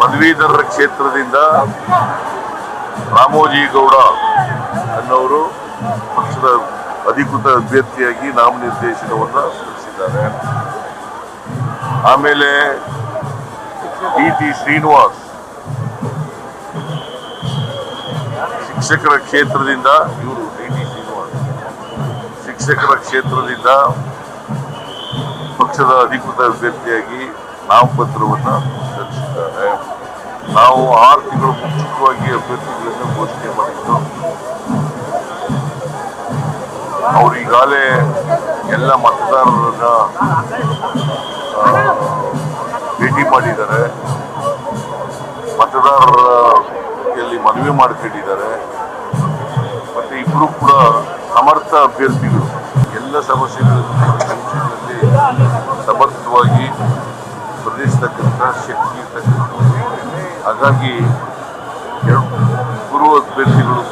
ಪದವೀಧರರ ಕ್ಷೇತ್ರದಿಂದ ರಾಮೋಜಿ ಗೌಡ ಅನ್ನೋರು ಪಕ್ಷದ ಅಧಿಕೃತ ಅಭ್ಯರ್ಥಿಯಾಗಿ ನಾಮನಿರ್ದೇಶನವನ್ನು ಸಲ್ಲಿಸಿದ್ದಾರೆ. ಆಮೇಲೆ ಡಿ ಟಿ ಶ್ರೀನಿವಾಸ್ ಶಿಕ್ಷಕರ ಕ್ಷೇತ್ರದಿಂದ, ಇವರು ಡಿ ಟಿ ಶ್ರೀನಿವಾಸ್ ಶಿಕ್ಷಕರ ಕ್ಷೇತ್ರದಿಂದ ಪಕ್ಷದ ಅಧಿಕೃತ ಅಭ್ಯರ್ಥಿಯಾಗಿ ನಾಮಪತ್ರವನ್ನು ನಾವು ಆರು ತಿಂಗಳು ಮುಂಚಿತವಾಗಿ ಅಭ್ಯರ್ಥಿಗಳನ್ನು ಘೋಷಣೆ ಮಾಡಿದ್ದು, ಅವರು ಈಗಾಗಲೇ ಎಲ್ಲ ಮತದಾರರನ್ನ ಭೇಟಿ ಮಾಡಿದ್ದಾರೆ. ಮತದಾರರ ಎಲ್ಲಿ ಮನವಿ ಮಾಡಿಕೊಂಡಿದ್ದಾರೆ. ಮತ್ತೆ ಇಬ್ರು ಕೂಡ ಸಮರ್ಥ ಅಭ್ಯರ್ಥಿಗಳು. ಎಲ್ಲ ಸಮಸ್ಯೆಗಳಲ್ಲಿ ಸಮರ್ಥವಾಗಿ ಸ್ಪರ್ಧಿಸ್ತಕ್ಕಂಥ ಶಕ್ತಿ ಇರ್ತಕ್ಕಂಥ ಹಾಗಾಗಿ ಎರಡು ಪೂರ್ವ ಅಭ್ಯರ್ಥಿಗಳು